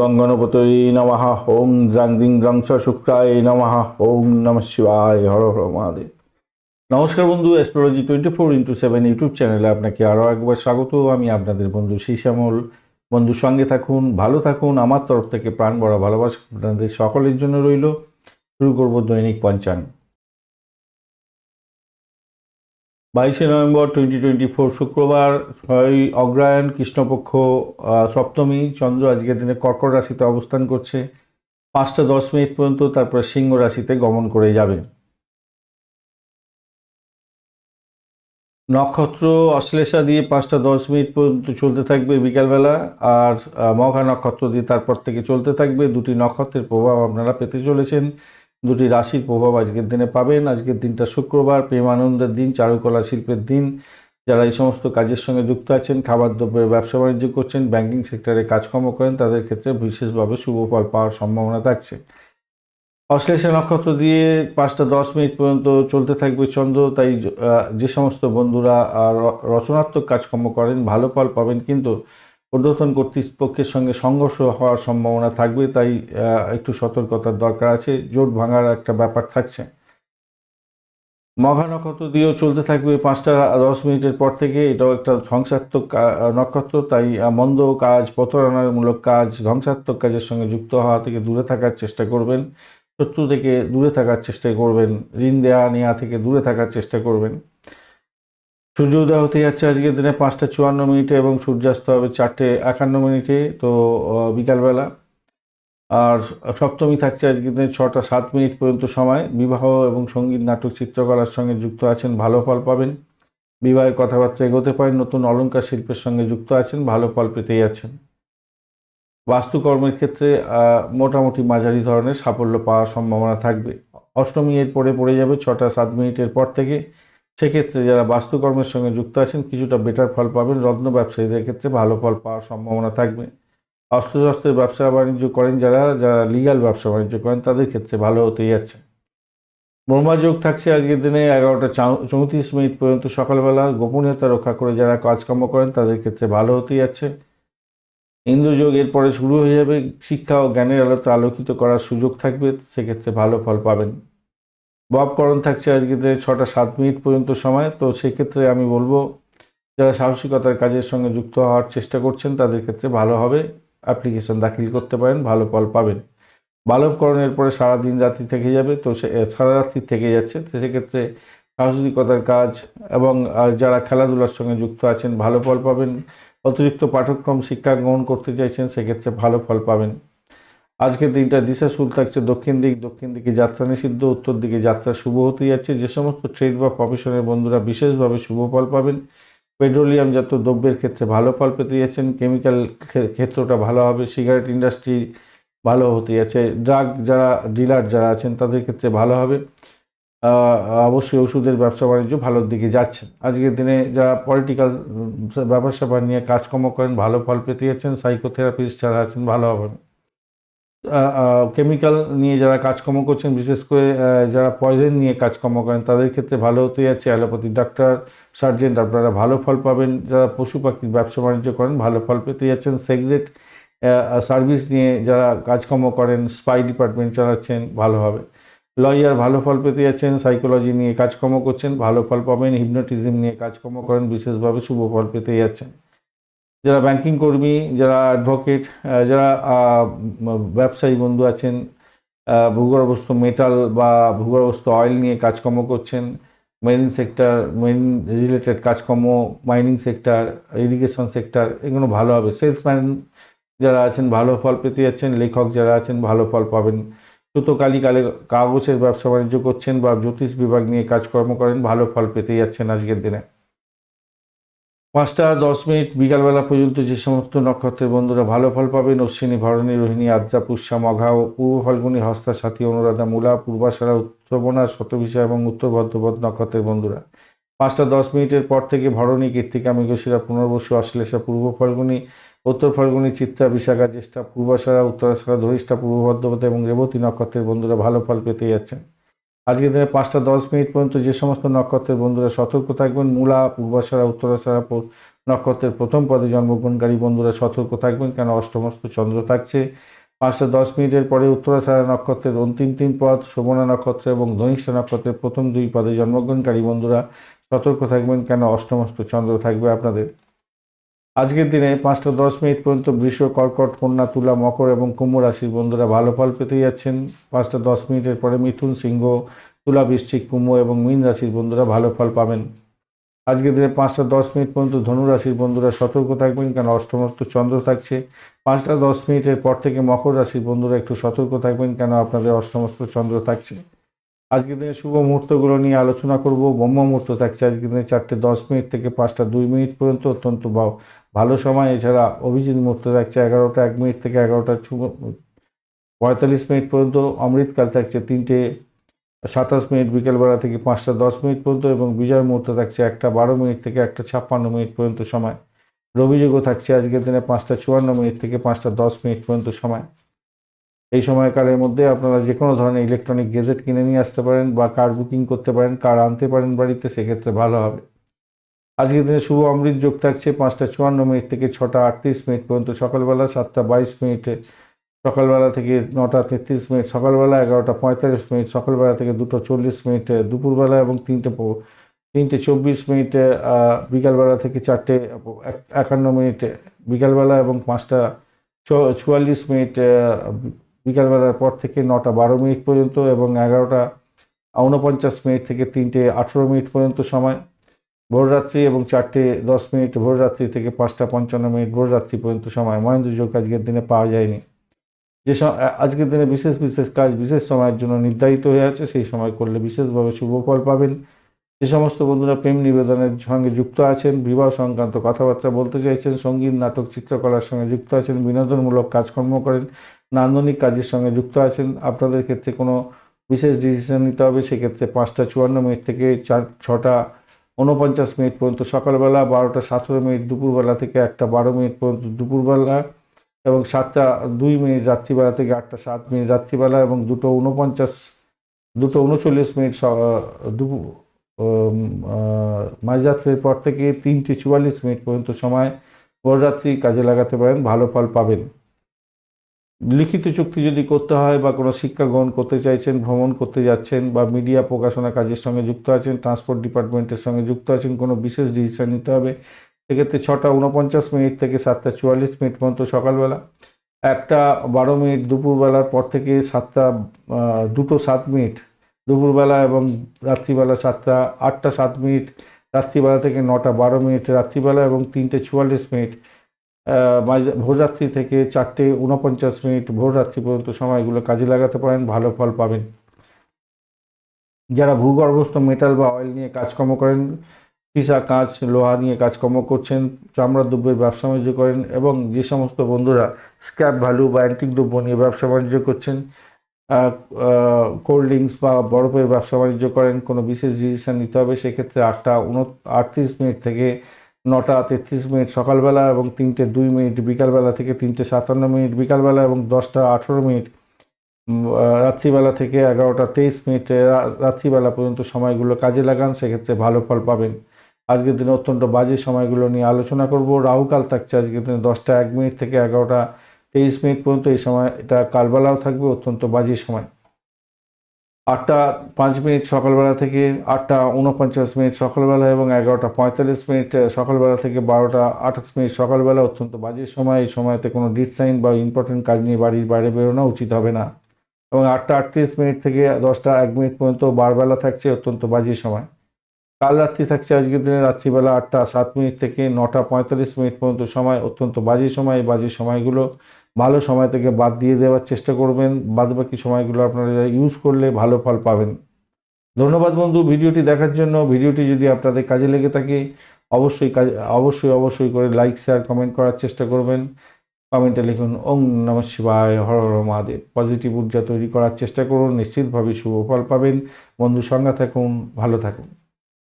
গঙ্গনপতই নমঃ ওম দ্রাং দিং দ্রাংস শুক্রায় নমঃ ওম নম শিবায়। হর হর মহাদেব। নমস্কার বন্ধু astrology twenty four into seven YouTube চ্যানেলে আপনাকে আরও একবার স্বাগত। আমি আপনাদের বন্ধু শ্রী শ্যামল বন্ধুর সঙ্গে থাকুন, ভালো থাকুন, আমার তরফ থেকে প্রাণ বড় ভালোবাসা আপনাদের সকলের জন্য রইল। শুরু করব দৈনিক পঞ্চাঙ্গ বাইশে নভেম্বর টোয়েন্টি টোয়েন্টি ফোর শুক্রবার ছয়ই অগ্রায়ণ কৃষ্ণপক্ষ সপ্তমী, চন্দ্র আজকের দিনে কর্কট রাশিতে অবস্থান করছে। পাঁচটা দশ মিনিট পর্যন্ত তারপরে সিংহ রাশিতে গমন করে যাবে। নক্ষত্র অশ্লেষা দিয়ে পাঁচটা দশ মিনিট পর্যন্ত চলতে থাকবে বিকালবেলা আর মঘা নক্ষত্র দিয়ে তারপর থেকে চলতে থাকবে। দুটি নক্ষত্রের প্রভাব আপনারা পেতে চলেছেন। দুটি রাশির প্রভাব আজকের দিনে পাবেন। আজকের দিনটা শুক্রবার প্রেম আনন্দের দিন, চারুকলা শিল্পের দিন। যারা এই সমস্ত কাজের সঙ্গে যুক্ত আছেন, খাবার, দ্রব্যের ব্যবসা বাণিজ্য করছেন ব্যাংকিং সেক্টরে কাজকর্ম করেন, তাদের ক্ষেত্রে বিশেষভাবে শুভ ফল পাওয়ার সম্ভাবনা থাকছে। অশ্লেষা নক্ষত্র দিয়ে পাঁচটা দশ মিনিট পর্যন্ত চলতে থাকবে চন্দ্র। তাই যে সমস্ত বন্ধুরা রচনাত্মক কাজকর্ম করেন, ভালো ফল পাবেন কিন্তু ঊর্ধ্বতন কর্তৃপক্ষের সঙ্গে সংঘর্ষ হওয়ার সম্ভাবনা থাকবে, তাই একটু সতর্কতার দরকার আছে, জোট ভাঙার একটা ব্যাপার থাকছে। মঘা নক্ষত্র দিয়েও চলতে থাকবে পাঁচটা দশ মিনিটের পর থেকে, এটাও একটা ধ্বংসাত্মক নক্ষত্র, তাই মন্দ কাজ, প্রতারণামূলক কাজ, ধ্বংসাত্মক কাজের সঙ্গে যুক্ত হওয়া থেকে দূরে থাকার চেষ্টা করবেন, শত্রু থেকে দূরে থাকার চেষ্টা করবেন, ঋণ দেওয়া নেওয়া থেকে দূরে থাকার চেষ্টা করবেন। সূর্য উদয় হতে যাচ্ছে আজকের দিনে পাঁচটা চুয়ান্ন মিনিটে এবং সূর্যাস্ত হবে চারটে একান্ন মিনিটে, তো বিকালবেলা। আর সপ্তমী থাকছে আজকের দিনে ছটা সাত মিনিট পর্যন্ত সময়। বিবাহ এবং সংগীত, নাটক, চিত্রকলার সঙ্গে যুক্ত আছেন, ভালো ফল পাবেন। বিবাহের কথাবার্তা এগোতে পারেন, নতুন অলঙ্কার শিল্পের সঙ্গে যুক্ত আছেন, ভালো ফল পেতেই আছেন। বাস্তুকর্মের ক্ষেত্রে মোটামুটি মাঝারি ধরনের সাফল্য পাওয়ার সম্ভাবনা থাকবে। অষ্টমী এর পরে পড়ে যাবে ছটা সাত মিনিটের পর থেকে। সেক্ষেত্রে যারা বাস্তুকর্মের সঙ্গে যুক্ত আছেন, কিছুটা বেটার ফল পাবেন। রত্ন ব্যবসায়ীদের ক্ষেত্রে ভালো ফল পাওয়ার সম্ভাবনা থাকবে। অস্ত্রশস্ত্রের ব্যবসা বাণিজ্য করেন যারা যারা লিগাল ব্যবসা বাণিজ্য করেন, তাদের ক্ষেত্রে ভালো হতেই যাচ্ছে। ব্রহ্মাযোগ থাকছে আজকের দিনে এগারোটা চৌত্রিশ মিনিট পর্যন্ত সকালবেলা। গোপনীয়তা রক্ষা করে যারা কাজকর্ম করেন, তাদের ক্ষেত্রে ভালো হতেই যাচ্ছে। ইন্দ্রযোগ এরপরে শুরু হয়ে যাবে। শিক্ষা ও জ্ঞানের আলোতে আলোকিত করার সুযোগ থাকবে, সেক্ষেত্রে ভালো ফল পাবেন। ববকরণ থাকছে আজকে ছটা সাত মিনিট পর্যন্ত সময়, তো সেক্ষেত্রে আমি বলব, যারা সাহসিকতার কাজের সঙ্গে যুক্ত হওয়ার চেষ্টা করছেন, তাদের ক্ষেত্রে ভালো হবে। অ্যাপ্লিকেশন দাখিল করতে পারেন, ভালো ফল পাবেন। বালবকরণের পরে সারা দিন রাত্রি থেকে যাবে, তো সে সারা রাত্রি থেকে যাচ্ছে। তো সেক্ষেত্রে সাহসিকতার কাজ এবং যারা খেলাধুলার সঙ্গে যুক্ত আছেন, ভালো ফল পাবেন। অতিরিক্ত পাঠ্যক্রম শিক্ষা গ্রহণ করতে চাইছেন, সেক্ষেত্রে ভালো ফল পাবেন। আজকের দিনটা দিশা শুল থাকছে। দক্ষিণ দিক, দক্ষিণ দিকে যাত্রা নিষিদ্ধ, উত্তর দিকে যাত্রা শুভ হতে যাচ্ছে। যে সমস্ত ট্রেড বা প্রফেশনের বন্ধুরা বিশেষভাবে শুভ ফল পাবেন। পেট্রোলিয়াম জাত দ্রব্যের ক্ষেত্রে ভালো ফল পেতে যাচ্ছেন। কেমিক্যাল ক্ষেত্রটা ভালো হবে। সিগারেট ইন্ডাস্ট্রি ভালো হতে যাচ্ছে। ড্রাগ যারা ডিলার যারা আছেন, তাদের ক্ষেত্রে ভালো হবে। অবশ্যই ওষুধের ব্যবসা বাণিজ্য ভালোর দিকে যাচ্ছে। আজকের দিনে যারা পলিটিক্যাল ব্যাপার স্যাপার নিয়ে কাজকর্ম করেন, ভালো ফল পেতে যাচ্ছেন। সাইকোথেরাপিস্ট যারা আছেন, ভালো হবেন। কেমিক্যাল নিয়ে যারা কাজকর্ম করছেন, বিশেষ করে যারা পয়জন নিয়ে কাজকর্ম করেন, তাদের ক্ষেত্রে ভালো হতে যাচ্ছে। অ্যালোপ্যাথি ডাক্তার সার্জেন্ট আপনারা ভালো ফল পাবেন। যারা পশু পাখির ব্যবসা বাণিজ্য করেন, ভালো ফল পেতে যাচ্ছেন। সেগ্রেট সার্ভিস নিয়ে যারা কাজকর্ম করেন স্পাই ডিপার্টমেন্ট চালাচ্ছেন, ভালো হবে। লয়ার ভালো ফল পেতে যাচ্ছেন। সাইকোলজি নিয়ে কাজকর্ম করছেন, ভালো ফল পাবেন। হিপনোটিজম নিয়ে কাজকর্ম করেন, বিশেষভাবে শুভ ফল পেতে যাচ্ছেন। যারা ব্যাংকিং কর্মী, যারা অ্যাডভোকেট যারা ব্যবসায়ী বন্ধু আছেন ভূগর্ভস্থ মেটাল বা ভূগর্ভস্থ অয়েল নিয়ে কাজকর্ম করছেন মেরিন সেক্টর মেরিন রিলেটেড কাজকর্ম মাইনিং সেক্টর ইরিগেশন সেক্টর এগুলো ভালো হবে। সেলসম্যান যারা আছেন ভালো ফল পেতে যাচ্ছেন, লেখক যারা আছেন ভালো ফল পাবেন। সুতো কালি কালে কাগজের ব্যবসা বাণিজ্য করছেন বা জ্যোতিষ বিভাগ নিয়ে কাজকর্ম করেন, ভালো ফল পেতে যাচ্ছেন আজকের দিনে। পাঁচটা দশ মিনিট বিকালবেলা পর্যন্ত যে সমস্ত নক্ষত্রের বন্ধুরা ভালো ফল পাবেন অশ্বিনী ভরণী, রোহিণী, আদ্রা, পুষ্যা, মঘা ও পূর্ব ফাল্গুনী, হস্তা, সাথী, অনুরাধা, মূলা, পূর্বাশারা, উত্তরবনা শতভিষা এবং উত্তর ভদ্রপদ নক্ষত্রের বন্ধুরা। পাঁচটা দশ মিনিটের পর থেকে ভরণী, কীর্তিকা, মৃগশিরা, পুনর্বসু, অশ্লেষা, পূর্ব ফাল্গুনী, উত্তর ফাল্গুনী, চিত্রা, বিশাখা, জ্যেষ্ঠা, পূর্বাশারা, উত্তরাশারা, ধরিষ্ঠা, পূর্ব ভদ্রপদ এবং রেবতী নক্ষত্রের বন্ধুরা ভালো ফল পেতে যাচ্ছেন। আজকের দিনে পাঁচটা দশ মিনিট পর্যন্ত যে সমস্ত নক্ষত্রের বন্ধুরা সতর্ক থাকবেন, মূলা, পূর্বাশারা, উত্তরাশারা নক্ষত্রের প্রথম পদে জন্মগ্রহণকারী বন্ধুরা সতর্ক থাকবেন, কেন অষ্টমস্ত চন্দ্র থাকছে। পাঁচটা দশ মিনিটের পরে উত্তরাষাঢ়া নক্ষত্রের অন্তিম তিন পদ, শোভনা নক্ষত্র এবং ধনিষ্ঠা নক্ষত্রের প্রথম দুই পদে জন্মগ্রহণকারী বন্ধুরা সতর্ক থাকবেন, কেন অষ্টমস্ত চন্দ্র থাকবে আপনাদের। আজকের দিনে পাঁচটা দশ মিনিট পর্যন্ত বৃষ কর্কট কন্যা তুলা, মকর এবং কুম্ভ রাশির বন্ধুরা ভালো ফল পেতে যাচ্ছেন। পাঁচটা দশ মিনিটের পরে মিথুন সিংহ, তুলা বৃশ্চিক কুম্ভ এবং মীন রাশির বন্ধুরা ভালো ফল পাবেন। আজকের দিনে পাঁচটা দশ মিনিট পর্যন্ত ধনু রাশির বন্ধুরা সতর্ক থাকবেন কেন? অষ্টমস্ত চন্দ্র থাকছে। পাঁচটা দশ মিনিটের পর থেকে মকর রাশির বন্ধুরা একটু সতর্ক থাকবেন কেন? আপনাদের অষ্টমস্ত চন্দ্র থাকছে। আজকের দিনে শুভ মুহূর্তগুলো নিয়ে আলোচনা করব। ব্রহ্ম মুহূর্ত থাকছে আজকের দিনে চারটে দশ মিনিট থেকে পাঁচটা দুই মিনিট পর্যন্ত অত্যন্ত ভালো সময়, এছাড়া অভিজিৎ মুহূর্ত থাকছে এগারোটা, এক মিনিট থেকে এগারোটা পঁয়তাল্লিশ মিনিট পর্যন্ত অমৃতকাল থাকছে তিনটে, সাতাশ মিনিট বিকেলবেলা থেকে পাঁচটা, দশ মিনিট পর্যন্ত, এবং বিজয় মুহূর্ত থাকছে একটা, বারো মিনিট থেকে একটা, ছাপ্পান্ন মিনিট পর্যন্ত সময়। রবিযোগও থাকছে আজকের দিনে পাঁচটা, চুয়ান্ন মিনিট থেকে পাঁচটা, দশ মিনিট পর্যন্ত সময়। এই সময়কালের মধ্যে আপনারা যে কোনো ধরনের ইলেকট্রনিক গেজেট কিনে নিয়ে আসতে পারেন বা কার বুকিং করতে পারেন, কার আনতে পারেন বাড়িতে, সেক্ষেত্রে ভালো হবে। আজকের দিনে শুভ অমৃত যোগ থাকছে পাঁচটা চুয়ান্ন মিনিট থেকে ছটা আটত্রিশ মিনিট পর্যন্ত, সকালবেলা সাতটা বাইশ মিনিটে, সকালবেলা থেকে নটা তেত্রিশ মিনিট, সকালবেলা এগারোটা পঁয়তাল্লিশ মিনিট, সকালবেলা থেকে দুটো চল্লিশ মিনিটে, দুপুরবেলা এবং তিনটে তিনটে চব্বিশ মিনিটে বিকালবেলা থেকে চারটে একান্ন মিনিটে, বিকালবেলা এবং পাঁচটা চুয়াল্লিশ মিনিট বিকালবেলার পর থেকে নটা বারো মিনিট পর্যন্ত এবং এগারোটা উনপঞ্চাশ মিনিট থেকে তিনটে আঠেরো মিনিট পর্যন্ত সময়। ভোররাত্রি এবং চারটে দশ মিনিট ভোররাত্রি থেকে পাঁচটা পঞ্চান্ন মিনিট ভোররাত্রি পর্যন্ত সময়। মহেন্দ্র যোগ আজকের দিনে পাওয়া যায়নি। যে আজকের দিনে বিশেষ বিশেষ কাজ, বিশেষ সময়ের জন্য নির্ধারিত হয়ে আছে, সেই সময় করলে বিশেষভাবে শুভ ফল পাবেন। যে সমস্ত বন্ধুরা প্রেম নিবেদনের সঙ্গে যুক্ত আছেন, বিবাহ সংক্রান্ত কথাবার্তা বলতে চাইছেন, সংগীত, নাটক, চিত্রকলার সঙ্গে যুক্ত আছেন, বিনোদনমূলক কাজকর্ম করেন, নান্দনিক কাজের সঙ্গে যুক্ত আছেন, আপনাদের ক্ষেত্রে কোনো বিশেষ ডিসিশন নিতে হবে, সেক্ষেত্রে পাঁচটা চুয়ান্ন মিনিট থেকে চার, ছটা উনপঞ্চাশ মিনিট পর্যন্ত সকালবেলা, বারোটা সতেরো মিনিট দুপুরবেলা থেকে একটা বারো মিনিট পর্যন্ত দুপুরবেলা এবং সাতটা দুই মিনিট রাত্রিবেলা থেকে আটটা সাত মিনিট রাত্রিবেলা এবং দুটো উনপঞ্চাশ দুটো উনচল্লিশ মিনিট দুপুর মাঝরাত্রির পর থেকে তিনটে চুয়াল্লিশ মিনিট পর্যন্ত সময় ভোররাত্রি কাজে লাগাতে পারেন, ভালো ফল পাবেন। লিখিত চুক্তি যদি করতে হয় বা কোনো শিক্ষা গ্রহণ করতে চাইছেন, ভ্রমণ করতে যাচ্ছেন বা মিডিয়া প্রকাশনা কাজের সঙ্গে যুক্ত আছেন, ট্রান্সপোর্ট ডিপার্টমেন্টের সঙ্গে যুক্ত আছেন, কোনো বিশেষ ডিসিশন নিতে হবে, সেক্ষেত্রে ছটা উনপঞ্চাশ মিনিট থেকে সাতটা চুয়াল্লিশ মিনিট পর্যন্ত সকালবেলা, একটা বারো মিনিট দুপুরবেলার পর থেকে সাতটা দুটো সাত মিনিট দুপুরবেলা এবং রাত্রিবেলা সাতটা, আটটা সাত মিনিট রাত্রিবেলা থেকে নটা বারো মিনিট রাত্রিবেলা এবং তিনটে চুয়াল্লিশ মিনিট ভোররাত্রি থেকে চারটে উনপঞ্চাশ মিনিট ভোররাত্রি পর্যন্ত সময়গুলো কাজে লাগাতে পারেন, ভালো ফল পাবেন। যারা ভূগর্ভস্থ মেটাল বা অয়েল নিয়ে কাজকর্ম করেন, সীসা, কাঁচ, লোহা নিয়ে কাজকর্ম করছেন চামড়ার দ্রব্যের ব্যবসা বাণিজ্য করেন এবং যে সমস্ত বন্ধুরা স্ক্র্যাপ ভ্যালু বা অ্যান্টিক দ্রব্য নিয়ে ব্যবসা বাণিজ্য করছেন কোল্ড ড্রিঙ্কস বা বরফের ব্যবসা বাণিজ্য করেন, কোনো বিশেষ ডিসিশন নিতে হবে, সেক্ষেত্রে আটটা উন আটত্রিশ মিনিট থেকে নটা তেত্রিশ মিনিট সকালবেলা এবং তিনটে দুই মিনিট বিকালবেলা থেকে তিনটে সাতান্ন মিনিট বিকালবেলা এবং দশটা আঠেরো মিনিট রাত্রিবেলা থেকে এগারোটা তেইশ মিনিট রাত্রিবেলা পর্যন্ত সময়গুলো কাজে লাগান, সেক্ষেত্রে ভালো ফল পাবেন। আজকের দিনে অত্যন্ত বাজে সময়গুলো নিয়ে আলোচনা করব। রাহুকাল থাকছে আজকের দিনে দশটা এক মিনিট থেকে এগারোটা তেইশ মিনিট পর্যন্ত। এই সময় এটা কালবেলাও থাকবে, অত্যন্ত বাজে সময়। আটটা পাঁচ মিনিট সকালবেলা থেকে, আটটা উনপঞ্চাশ মিনিট সকালবেলা এবং এগারোটা পঁয়তাল্লিশ মিনিট সকালবেলা থেকে বারোটা আঠাশ মিনিট সকালবেলা অত্যন্ত বাজে সময়। এই সময়তে কোনো ডিট সাইন বা ইম্পর্টেন্ট কাজ নিয়ে বাড়ির বাইরে বেরোনো উচিত হবে না। এবং আটটা আটত্রিশ মিনিট থেকে দশটা এক মিনিট পর্যন্ত বারবেলা থাকছে অত্যন্ত বাজে সময়। কাল রাত্রি থাকছে আজকের দিনে রাত্রিবেলা আটটা সাত মিনিট থেকে নটা পঁয়তাল্লিশ মিনিট পর্যন্ত সময়, অত্যন্ত বাজে সময়। বাজে সময়গুলো ভালো সময় থেকে বাদ দিয়ে দেওয়ার চেষ্টা করবেন। বাদ বাকি সময়গুলো আপনারা ইউজ করলে ভালো ফল পাবেন। ধন্যবাদ বন্ধু ভিডিওটি দেখার জন্য। ভিডিওটি যদি আপনাদের কাজে লেগে থাকে, অবশ্যই কাজ, অবশ্যই অবশ্যই করে লাইক শেয়ার কমেন্ট করার চেষ্টা করবেন। কমেন্টে লিখুন, ওং নম শিবায়, হর হর মহাদেব। পজিটিভ ঊর্জা তৈরি করার চেষ্টা করুন। নিশ্চিতভাবে শুভ ফল পাবেন। বন্ধু সঙ্গে থাকুন, ভালো থাকুন।